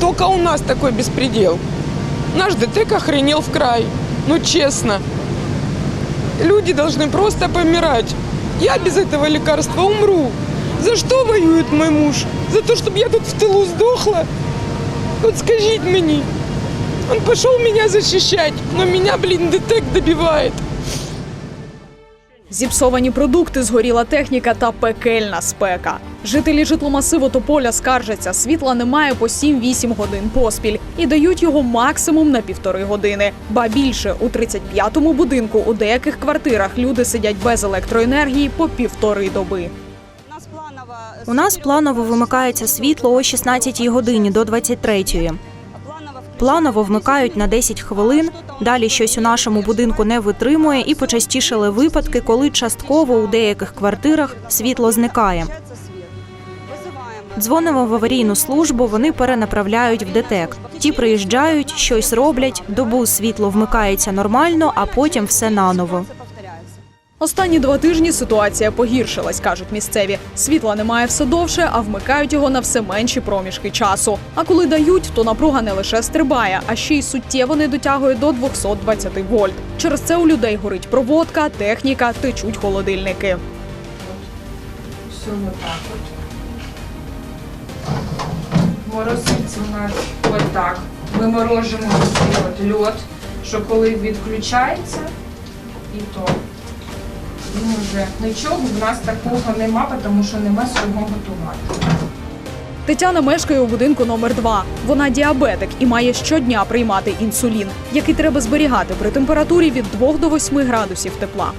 только у нас такой беспредел. Наш ДТЭК охренел в край. Ну, честно. Люди должны просто помирать. Я без этого лекарства умру. За что воюет мой муж? За то, чтобы я тут в тылу сдохла? Вот скажите мне. Он пошел меня защищать, но меня, блин, ДТЭК добивает. Зіпсовані продукти, згоріла техніка та пекельна спека. Жителі житломасиву Тополя скаржаться, світла немає по 7-8 годин поспіль і дають його максимум на півтори години. Ба більше у 35-му будинку у деяких квартирах люди сидять без електроенергії по півтори доби. У нас планово вимикається світло о 16 годині до 23-ї. Планово вмикають на 10 хвилин. Далі щось у нашому будинку не витримує, і почастішали випадки, коли частково у деяких квартирах світло зникає. Дзвонимо в аварійну службу, вони перенаправляють в ДТЕК. Ті приїжджають, щось роблять, добу світло вмикається нормально, а потім все наново. Останні два тижні ситуація погіршилась, кажуть місцеві. Світла немає все довше, а вмикають його на все менші проміжки часу. А коли дають, то напруга не лише стрибає, а ще й суттєво не дотягує до 220 вольт. Через це у людей горить проводка, техніка, течуть холодильники. Морозиться у нас вот так. Ми морожимо от льод, що коли відключається, і то він вже нічого в нас такого нема, тому що нема з чого готувати. Тетяна мешкає у будинку номер 2 Вона діабетик і має щодня приймати інсулін, який треба зберігати при температурі від 2 до 8 градусів тепла.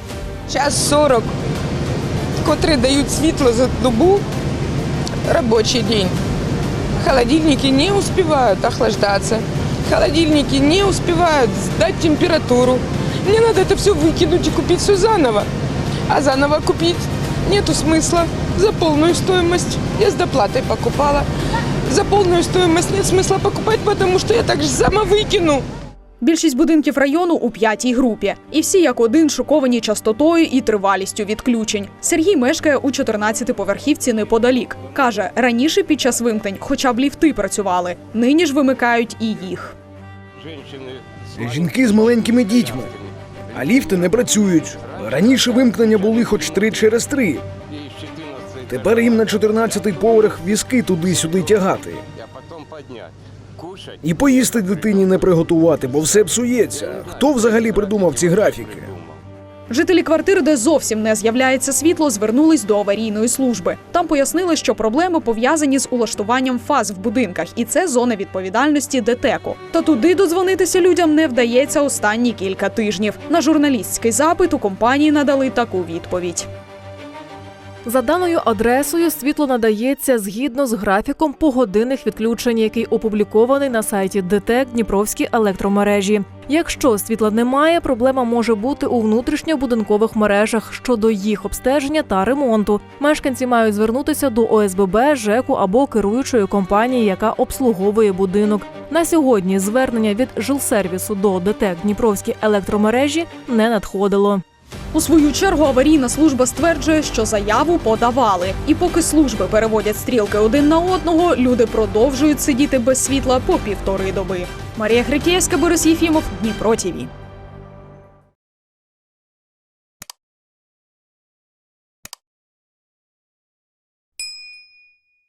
Час 40, котрі дають світло за добу, робочий день. Холодильники не успевают охлаждаться. Холодильники не успевают сдать температуру. Мне надо это все выкинуть и купить все заново А заново купить нету смысла за полную стоимость. Я с доплатой покупала. За полную стоимость нет смысла покупать, потому что я также сама выкину. Більшість будинків району у п'ятій групі, і всі як один шоковані частотою і тривалістю відключень. Сергій мешкає у 14-поверхівці неподалік. каже, раніше під час вимкнень хоча б ліфти працювали, нині ж вимикають і їх. Жінки з маленькими дітьми, а ліфти не працюють. Раніше вимкнення були хоч три через три. Тепер їм на 14-й поверх візки туди-сюди тягати. І поїсти дитині не приготувати, бо все псується. Хто взагалі придумав ці графіки? Жителі квартир, де зовсім не з'являється світло, звернулись до аварійної служби. Там пояснили, що проблеми пов'язані з улаштуванням фаз в будинках, і це зона відповідальності ДТЕКу. Та туди додзвонитися людям не вдається останні кілька тижнів. На журналістський запит у компанії надали таку відповідь. За даною адресою світло надається згідно з графіком погодинних відключень, який опублікований на сайті ДТЕК Дніпровські електромережі. Якщо світла немає, проблема може бути у внутрішньобудинкових мережах щодо їх обстеження та ремонту. Мешканці мають звернутися до ОСББ, ЖЕКу або керуючої компанії, яка обслуговує будинок. На сьогодні звернення від жилсервісу до ДТЕК Дніпровські електромережі не надходило. У свою чергу аварійна служба стверджує, що заяву подавали. І поки служби переводять стрілки один на одного, люди продовжують сидіти без світла по півтори доби. Марія Хрикєвська, Борис Єфімов, Дніпро ТІВІ.